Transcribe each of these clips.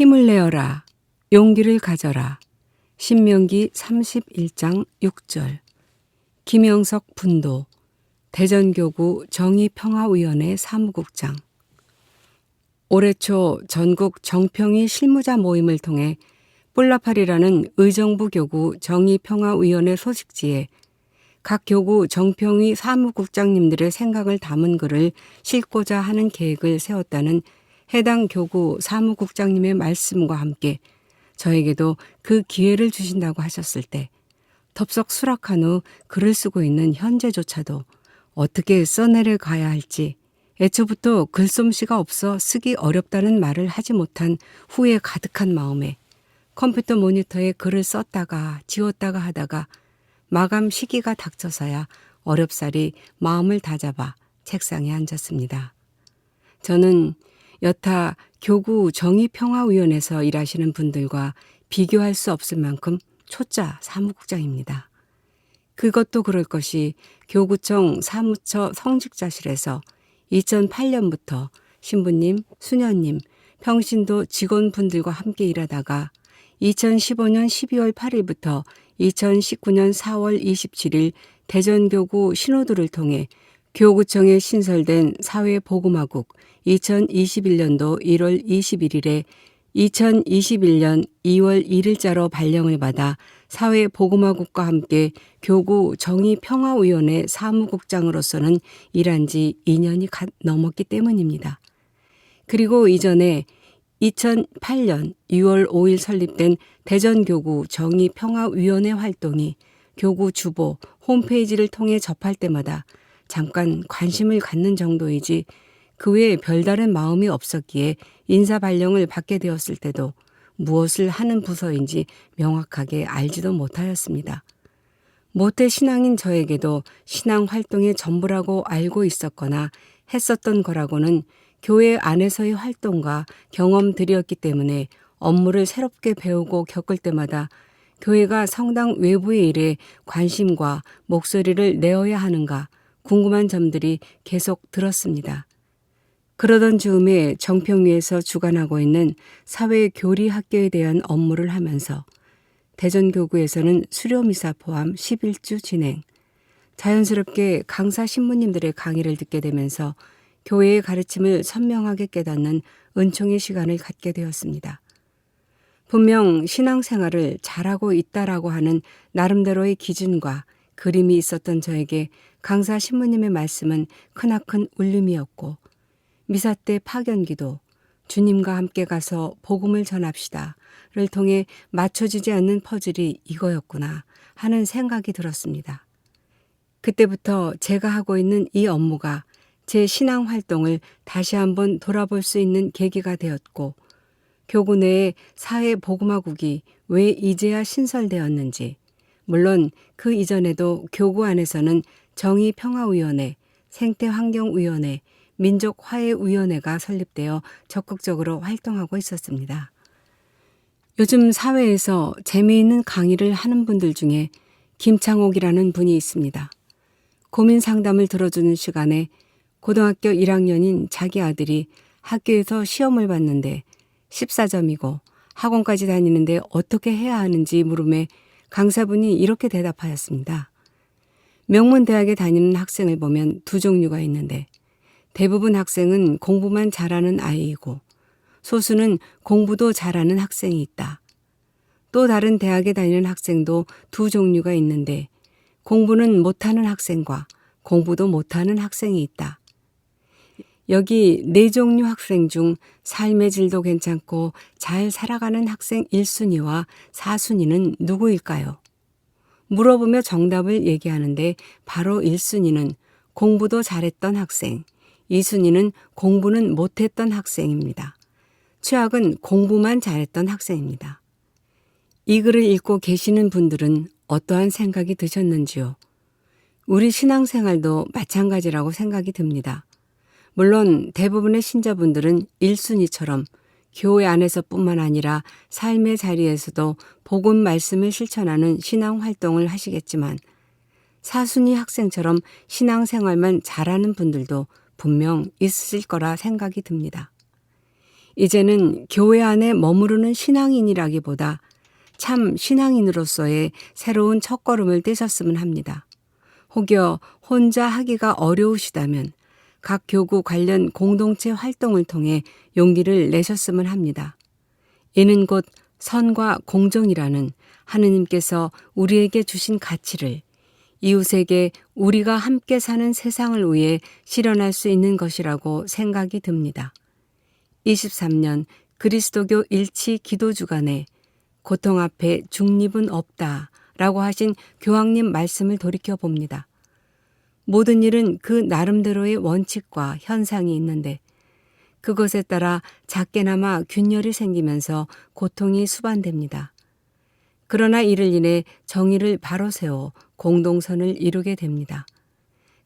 힘을 내어라. 용기를 가져라. 신명기 31장 6절. 김영석 분도. 대전교구 정의평화위원회 사무국장. 올해 초 전국 정평이 실무자 모임을 통해 뿔라팔이라는 의정부 교구 정의평화위원회 소식지에 각 교구 정평위 사무국장님들의 생각을 담은 글을 싣고자 하는 계획을 세웠다는 해당 교구 사무국장님의 말씀과 함께 저에게도 그 기회를 주신다고 하셨을 때 덥석 수락한 후 글을 쓰고 있는 현재조차도 어떻게 써내려 가야 할지 애초부터 글솜씨가 없어 쓰기 어렵다는 말을 하지 못한 후회 가득한 마음에 컴퓨터 모니터에 글을 썼다가 지웠다가 하다가 마감 시기가 닥쳐서야 어렵사리 마음을 다잡아 책상에 앉았습니다. 저는 여타 교구 정의평화위원회에서 일하시는 분들과 비교할 수 없을 만큼 초짜 사무국장입니다. 그것도 그럴 것이 교구청 사무처 성직자실에서 2008년부터 신부님, 수녀님, 평신도 직원분들과 함께 일하다가 2015년 12월 8일부터 2019년 4월 27일 대전교구 신호도를 통해 교구청에 신설된 사회보금화국 2021년도 1월 21일에 2021년 2월 1일자로 발령을 받아 사회보금화국과 함께 교구 정의평화위원회 사무국장으로서는 일한 지 2년이 넘었기 때문입니다. 그리고 이전에 2008년 6월 5일 설립된 대전교구 정의평화위원회 활동이 교구 주보 홈페이지를 통해 접할 때마다 잠깐 관심을 갖는 정도이지 그 외에 별다른 마음이 없었기에 인사 발령을 받게 되었을 때도 무엇을 하는 부서인지 명확하게 알지도 못하였습니다. 모태 신앙인 저에게도 신앙 활동의 전부라고 알고 있었거나 했었던 거라고는 교회 안에서의 활동과 경험들이었기 때문에 업무를 새롭게 배우고 겪을 때마다 교회가 성당 외부의 일에 관심과 목소리를 내어야 하는가 궁금한 점들이 계속 들었습니다. 그러던 즈음에 정평위에서 주관하고 있는 사회교리 학교에 대한 업무를 하면서 대전교구에서는 수료미사 포함 11주 진행, 자연스럽게 강사 신부님들의 강의를 듣게 되면서 교회의 가르침을 선명하게 깨닫는 은총의 시간을 갖게 되었습니다. 분명 신앙생활을 잘하고 있다라고 하는 나름대로의 기준과 그림이 있었던 저에게 강사 신부님의 말씀은 크나큰 울림이었고 미사 때 파견기도 주님과 함께 가서 복음을 전합시다를 통해 맞춰지지 않는 퍼즐이 이거였구나 하는 생각이 들었습니다. 그때부터 제가 하고 있는 이 업무가 제 신앙 활동을 다시 한번 돌아볼 수 있는 계기가 되었고 교구 내의 사회 복음화국이 왜 이제야 신설되었는지 물론 그 이전에도 교구 안에서는 정의평화위원회, 생태환경위원회, 민족화해위원회가 설립되어 적극적으로 활동하고 있었습니다. 요즘 사회에서 재미있는 강의를 하는 분들 중에 김창옥이라는 분이 있습니다. 고민 상담을 들어주는 시간에 고등학교 1학년인 자기 아들이 학교에서 시험을 봤는데 14점이고 학원까지 다니는데 어떻게 해야 하는지 물음에 강사분이 이렇게 대답하였습니다. 명문대학에 다니는 학생을 보면 두 종류가 있는데 대부분 학생은 공부만 잘하는 아이이고 소수는 공부도 잘하는 학생이 있다. 또 다른 대학에 다니는 학생도 두 종류가 있는데 공부는 못하는 학생과 공부도 못하는 학생이 있다. 여기 네 종류 학생 중 삶의 질도 괜찮고 잘 살아가는 학생 1순위와 4순위는 누구일까요? 물어보며 정답을 얘기하는데 바로 1순위는 공부도 잘했던 학생, 이순위는 공부는 못했던 학생입니다. 최악은 공부만 잘했던 학생입니다. 이 글을 읽고 계시는 분들은 어떠한 생각이 드셨는지요? 우리 신앙생활도 마찬가지라고 생각이 듭니다. 물론 대부분의 신자분들은 1순위처럼 교회 안에서뿐만 아니라 삶의 자리에서도 복음 말씀을 실천하는 신앙 활동을 하시겠지만 사순위 학생처럼 신앙 생활만 잘하는 분들도 분명 있을 거라 생각이 듭니다. 이제는 교회 안에 머무르는 신앙인이라기보다 참 신앙인으로서의 새로운 첫걸음을 떼셨으면 합니다. 혹여 혼자 하기가 어려우시다면 각 교구 관련 공동체 활동을 통해 용기를 내셨으면 합니다. 이는 곧 선과 공정이라는 하느님께서 우리에게 주신 가치를 이웃에게 우리가 함께 사는 세상을 위해 실현할 수 있는 것이라고 생각이 듭니다. 23년 그리스도교 일치 기도 주간에 고통 앞에 중립은 없다 라고 하신 교황님 말씀을 돌이켜 봅니다. 모든 일은 그 나름대로의 원칙과 현상이 있는데 그것에 따라 작게나마 균열이 생기면서 고통이 수반됩니다. 그러나 이를 인해 정의를 바로 세워 공동선을 이루게 됩니다.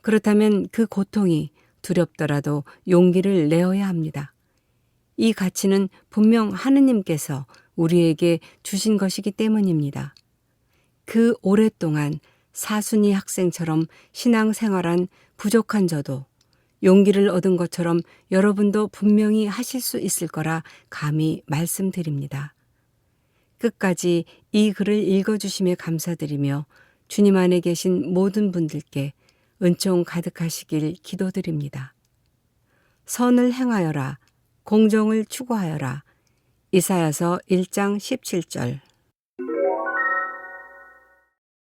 그렇다면 그 고통이 두렵더라도 용기를 내어야 합니다. 이 가치는 분명 하느님께서 우리에게 주신 것이기 때문입니다. 그 오랫동안 사순이 학생처럼 신앙생활한 부족한 저도 용기를 얻은 것처럼 여러분도 분명히 하실 수 있을 거라 감히 말씀드립니다. 끝까지 이 글을 읽어주심에 감사드리며 주님 안에 계신 모든 분들께 은총 가득하시길 기도드립니다. 선을 행하여라, 공정을 추구하여라. 이사야서 1장 17절